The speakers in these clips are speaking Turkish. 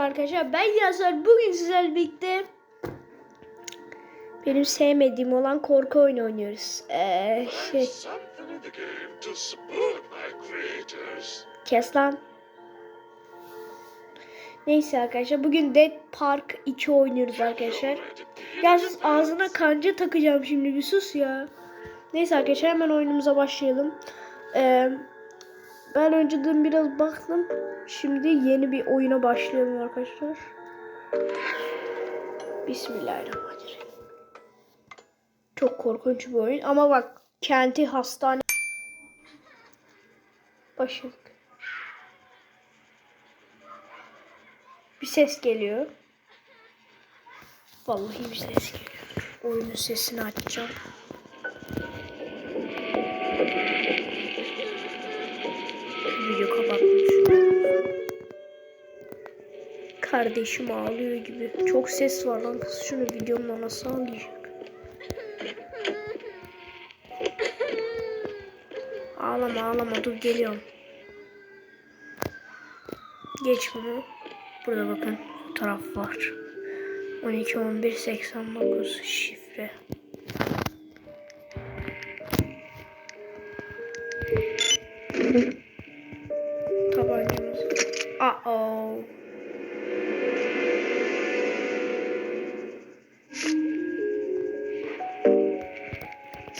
merhaba arkadaşlar. Ben Yazar. Bugün sizlerle birlikte benim sevmediğim olan korku oyunu oynuyoruz. Ee, şey, kes lan. Neyse arkadaşlar bugün Dead Park 2 oynuyoruz arkadaşlar. Ya siz ağzına kanca takacağım şimdi bir sus ya. Neyse arkadaşlar hemen oyunumuza başlayalım. Ee, ben önceden biraz baktım. Şimdi yeni bir oyuna başlayalım arkadaşlar. Bismillahirrahmanirrahim. Çok korkunç bir oyun ama bak kenti hastane başladık. Bir ses geliyor. Vallahi bir ses geliyor. Oyunun sesini açacağım. Kardeşim ağlıyor gibi. Çok ses var lan kız şunu videomda nasıl ağlayacak? Ağlama ağlama dur geliyorum. Geç bunu. Burada bakın fotoğraf var. 12 11 89 şifre.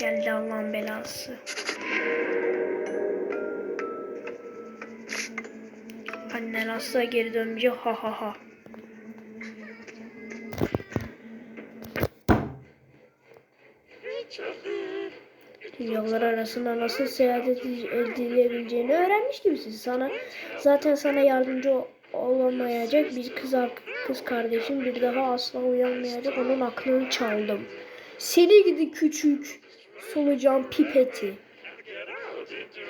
Geldi Allah'ın belası. Annen asla geri dönmeyecek ha ha ha. Yollar arasında nasıl seyahat edi- edilebileceğini öğrenmiş gibisin. Sana zaten sana yardımcı ol- olamayacak bir kız kız kardeşim bir daha asla uyanmayacak. Onun aklını çaldım. Seni gidi küçük solucan pipeti.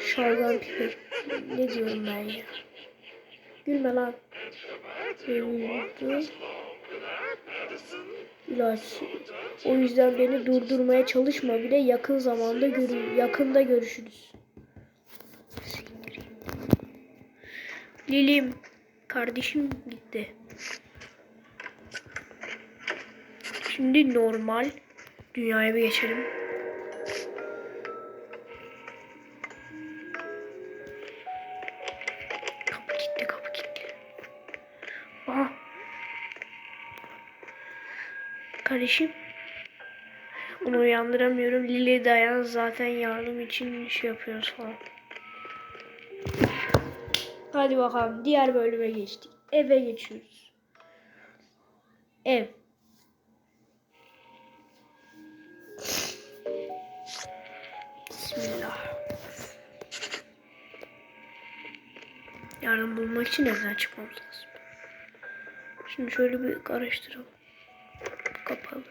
Şalgam pipet. Ne diyorum ben ya? Gülme lan. Sevgili ilaç. O yüzden beni durdurmaya çalışma bile yakın zamanda görü yakında görüşürüz. Lilim kardeşim gitti. Şimdi normal dünyaya bir geçelim. Aha. Kardeşim. Onu uyandıramıyorum. Lili dayan zaten yardım için şey yapıyoruz falan. Hadi bakalım diğer bölüme geçtik. Eve geçiyoruz. Ev. Bismillah. Yardım bulmak için evden çıkmamız lazım. Şimdi şöyle bir karıştıralım. Kapalı.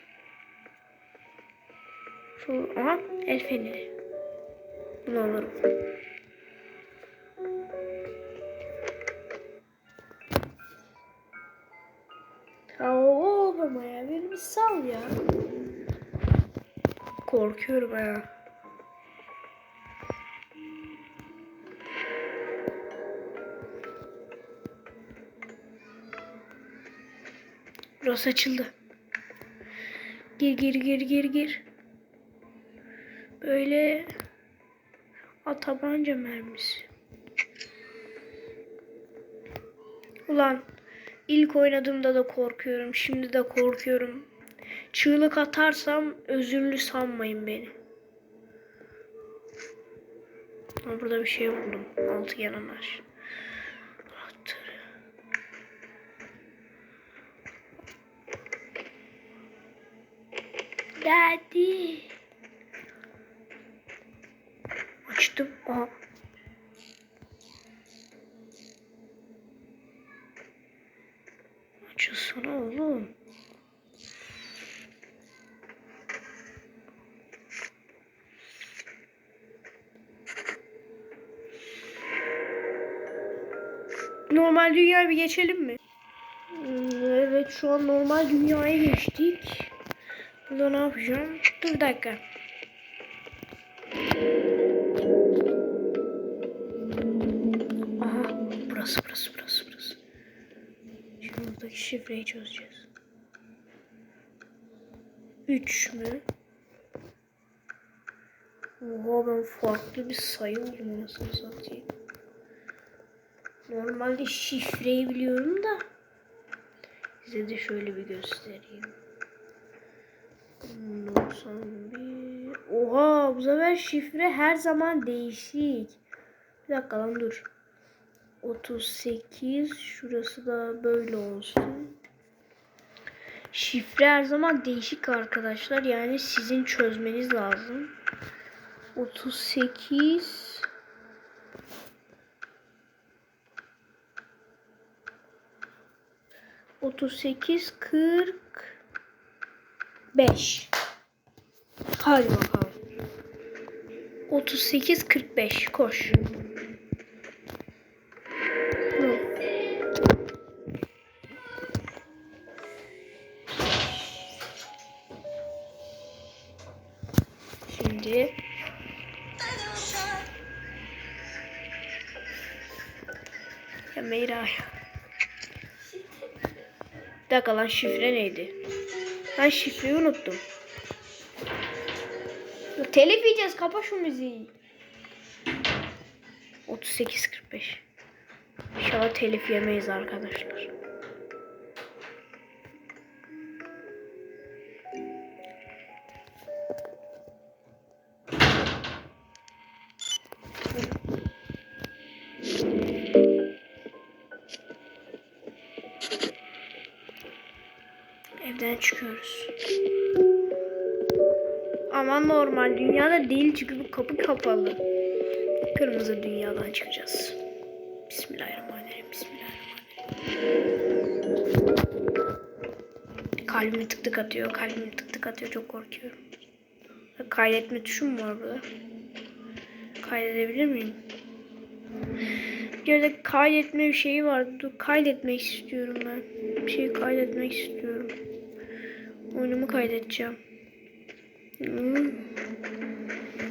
Şu aha el feneri. Bunu alırım. Ya oğlum ya beni bir sal ya. Korkuyorum ya. Burası açıldı. Gir gir gir gir gir. Böyle a tabanca mermisi. Ulan ilk oynadığımda da korkuyorum. Şimdi de korkuyorum. Çığlık atarsam özürlü sanmayın beni. Ama burada bir şey buldum. Altı yananlar. Daddy. Açtım. Aha. Açılsana oğlum. Normal dünyaya bir geçelim mi? Hmm, Evet şu an normal dünyaya geçtik. Burada ne yapacağım? Dur bir dakika. Aha burası burası burası burası. Şimdi şifreyi çözeceğiz. 3 mü? Oha ben farklı bir sayı buldum nasıl satayım. Normalde şifreyi biliyorum da size de şöyle bir göstereyim. 91 Oha bu sefer şifre her zaman değişik. Bir dakika lan dur. 38 şurası da böyle olsun. Şifre her zaman değişik arkadaşlar. Yani sizin çözmeniz lazım. 38 38 45 Hadi bakalım. 38 45 koş. Şimdi ya Meyra. Bir dakika lan şifre neydi? Ben şifreyi unuttum. Telif yiyeceğiz kapa şu müziği. 38.45 İnşallah telif yemeyiz arkadaşlar. Çıkıyoruz. Ama normal dünyada değil çünkü bu kapı kapalı. Kırmızı dünyadan çıkacağız. Bismillahirrahmanirrahim. Bismillahirrahmanirrahim. Kalbim tık tık atıyor. Kalbim tık tık atıyor. Çok korkuyorum. Kaydetme tuşum mu var burada? Kaydedebilir miyim? Yerde kaydetme bir şeyi vardı. Kaydetmek istiyorum ben. Bir şey kaydetmek istiyorum. Oyunumu kaydedeceğim. Hmm.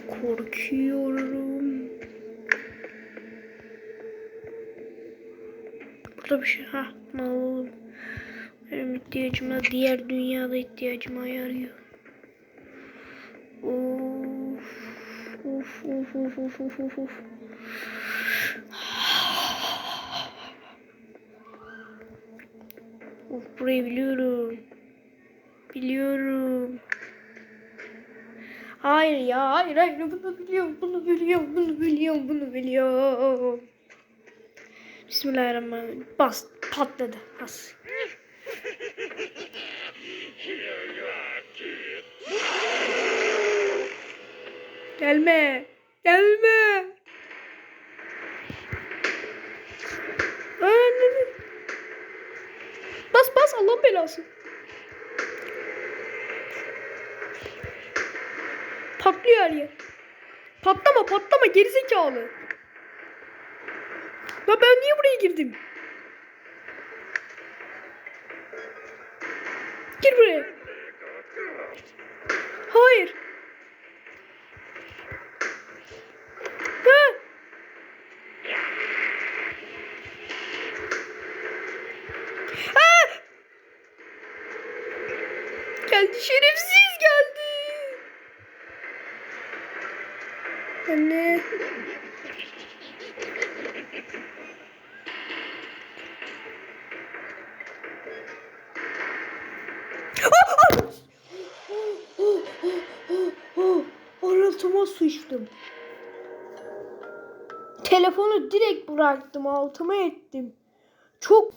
Korkuyorum. Burada bir şey. Ha, ne oldu? Benim ihtiyacıma diğer dünyada ihtiyacıma yarıyor. Of. Of of of of of of of. Of burayı biliyorum. Biliyorum. Hayır ya hayır hayır bunu biliyorum bunu biliyorum bunu biliyorum bunu biliyorum. Bismillahirrahmanirrahim. Bas patladı. Bas. Gelme. Gelme. Gerizekalı. Ben niye buraya girdim? Telefonu direkt bıraktım altıma ettim. Çok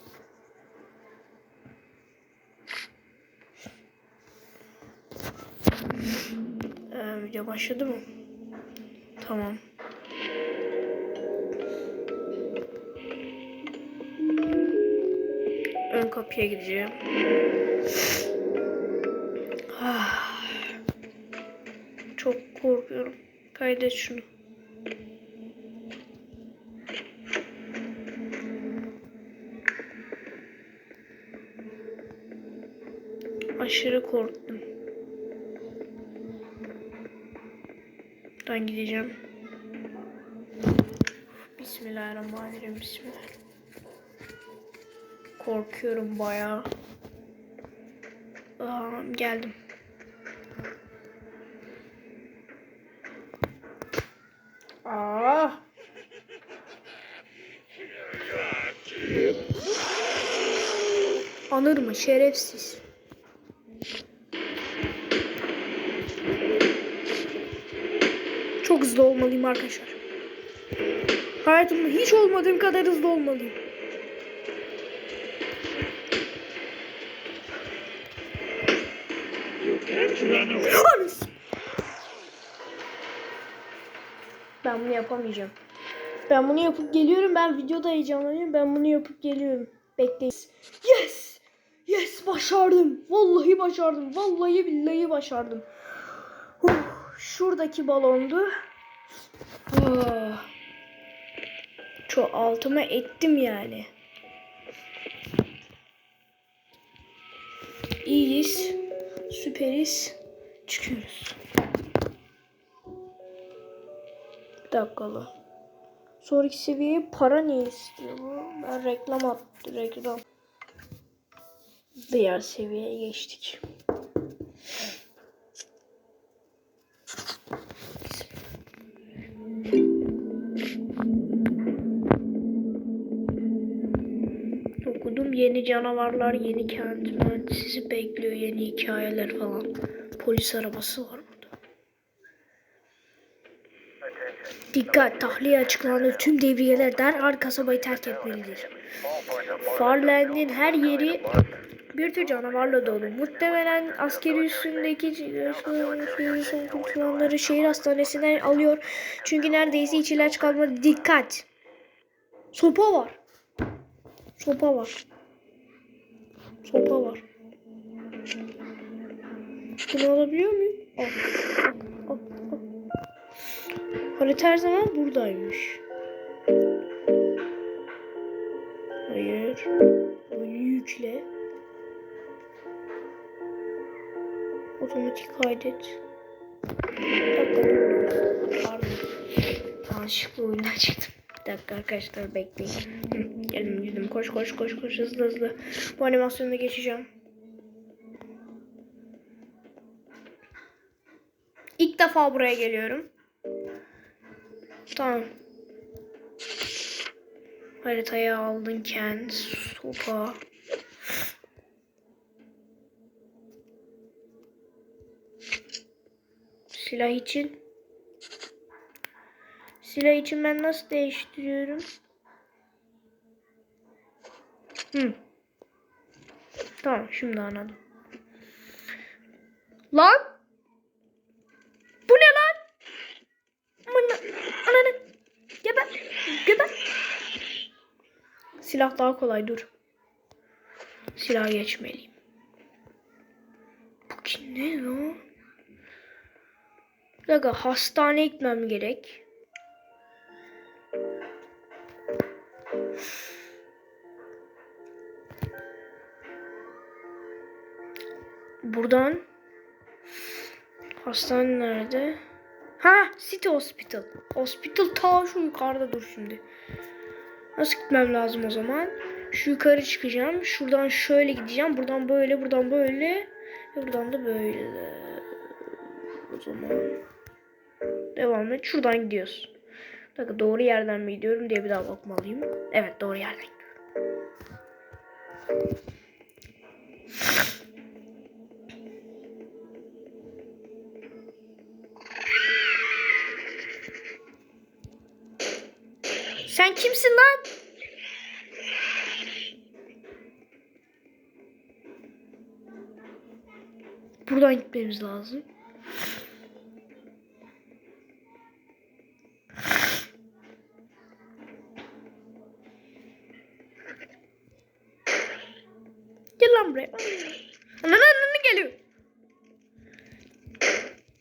Ee, video başladı mı? Tamam. Ön kapıya gideceğim. Ah. Çok korkuyorum. Kaydet şunu. Aşırı korktum. Ben gideceğim. Bismillahirrahmanirrahim. Bismillah. Korkuyorum bayağı. Aa, geldim. Aa. Anır mı şerefsiz. Çok hızlı olmalıyım arkadaşlar. Hayatımda hiç olmadığım kadar hızlı olmalıyım. Anasını. Ben bunu yapamayacağım. Ben bunu yapıp geliyorum. Ben videoda heyecanlanıyorum. Ben bunu yapıp geliyorum. Bekleyin. Yes! Yes başardım. Vallahi başardım. Vallahi billahi başardım. Şuradaki balondu. Ah. Çok altıma ettim yani. İyiyiz. Süperiz. Çıkıyoruz. Bir dakikalı. Sonraki seviyeye para ne istiyor bu? Ben reklam attı reklam. Diğer seviyeye geçtik. Okudum yeni canavarlar, yeni kent sizi bekliyor, yeni hikayeler falan. Polis arabası var burada. Dikkat! Tahliye açıklandı. Tüm devriyeler derhal kasabayı terk etmelidir. Farland'in her yeri bir tür canavarla dolu. Muhtemelen askeri üstündeki son kurtulanları şehir hastanesinden alıyor. Çünkü neredeyse hiç ilaç kalmadı. Dikkat! Sopa var. Sopa var. Sopa var. Bunu alabiliyor muyum? Al. Al, al, al. Harita her zaman buradaymış. Hayır. Oyunu yükle. Otomatik kaydet. Pardon. Yanlışlıkla oyundan çıktım. Bir dakika arkadaşlar bekleyin. Geldim girdim. Koş koş koş koş hızlı hızlı. Bu animasyonda geçeceğim. İlk defa buraya geliyorum. Tamam. Haritayı aldın kent. Sopa. Silah için. Silah için ben nasıl değiştiriyorum? Hı. Tamam şimdi anladım. Lan! Bu ne lan? Amına, ananı. Geber. Geber. Silah daha kolay dur. Silah geçmeliyim. Bu ki ne lan? Bir dakika hastaneye gitmem gerek. Buradan hastane nerede? Ha, City Hospital. Hospital ta şu yukarıda dur şimdi. Nasıl gitmem lazım o zaman? Şu yukarı çıkacağım. Şuradan şöyle gideceğim. Buradan böyle, buradan böyle. Buradan da böyle. O zaman devam et. Şuradan gidiyoruz. Bir doğru yerden mi gidiyorum diye bir daha bakmalıyım. Evet doğru yerden gidiyorum. Sen kimsin lan? Buradan gitmemiz lazım. Gel lan buraya. Ananı ananı geliyor.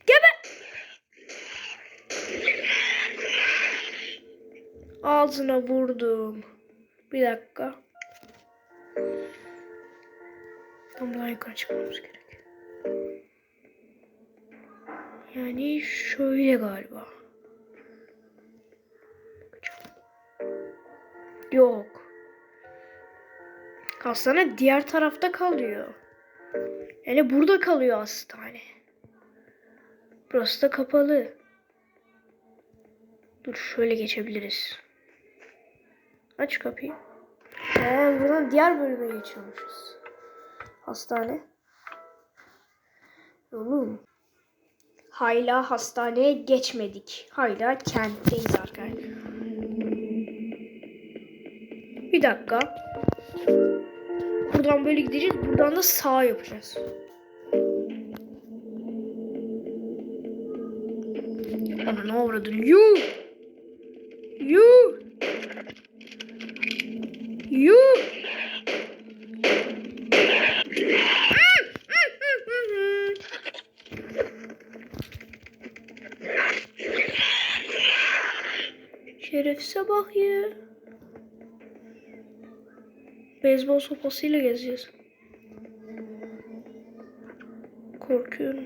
Geber. Ağzına vurdum. Bir dakika. Tam daha yukarı çıkmamız gerek. Yani şöyle galiba. Yok. Hastane diğer tarafta kalıyor. Yani burada kalıyor hastane. Burası da kapalı. Dur şöyle geçebiliriz. Aç kapıyı. Ee, buradan diğer bölüme geçiyormuşuz. Hastane. Oğlum. Hala hastaneye geçmedik. Hala kentteyiz arkadaşlar. Bir dakika. Buradan böyle gideceğiz. Buradan da sağ yapacağız. Ne? Yuh! Yuh! Şerefsize bak ya. Beyzbol sopasıyla gezeceğiz. Korkuyorum.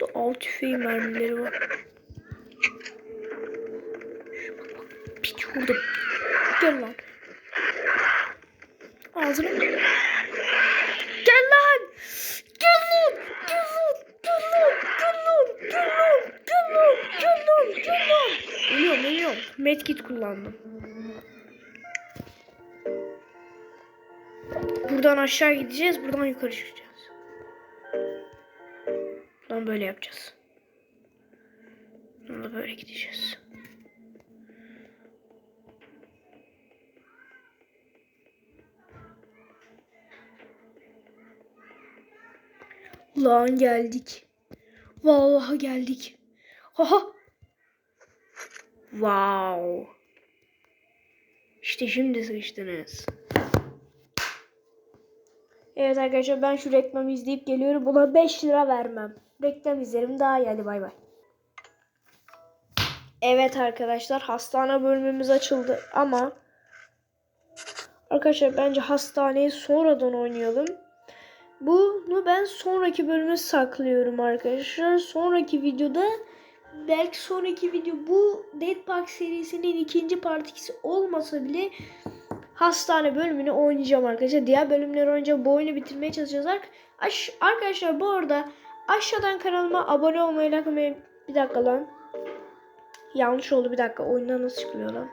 Burada av tüfeği mermileri var. Piç vurdum. Gel lan. Ağzını. Ölüyorum. Medkit kullandım. Buradan aşağı gideceğiz. Buradan yukarı çıkacağız. Buradan böyle yapacağız. Buradan da böyle gideceğiz. Lan geldik. Vallahi geldik. Haha. Wow. İşte şimdi sıçtınız. Evet arkadaşlar ben şu reklamı izleyip geliyorum. Buna 5 lira vermem. Reklam izlerim daha iyi. Hadi bay bay. Evet arkadaşlar hastane bölümümüz açıldı ama arkadaşlar bence hastaneyi sonradan oynayalım. Bunu ben sonraki bölüme saklıyorum arkadaşlar. Sonraki videoda belki sonraki video bu Dead Park serisinin ikinci part 2'si olmasa bile hastane bölümünü oynayacağım arkadaşlar. Diğer bölümleri oynayacağım. Bu oyunu bitirmeye çalışacağız. Aş- arkadaşlar bu arada aşağıdan kanalıma abone olmayı, like. Bir dakika lan. Yanlış oldu bir dakika. Oyundan nasıl çıkıyor lan?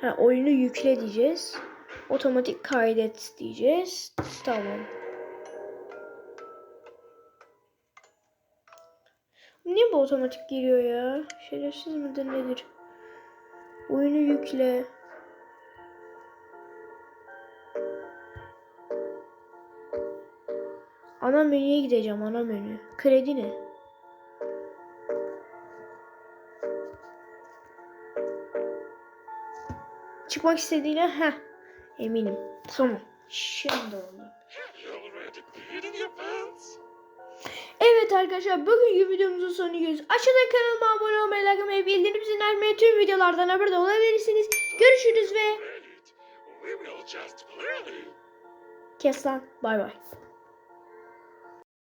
Ha, oyunu yükle diyeceğiz. Otomatik kaydet diyeceğiz. Tamam. Niye bu otomatik giriyor ya? Şerefsiz midir nedir? Oyunu yükle. Ana menüye gideceğim ana menü. Kredi ne? Çıkmak istediğine ha eminim. Tamam. Şimdi oldu. Evet arkadaşlar bugünkü videomuzun sonuna geliyoruz. Aşağıdan kanalıma abone olmayı, like atmayı, bildirim zilini açmayı, tüm videolardan haberdar olabilirsiniz. Görüşürüz ve kes lan. Bay bay.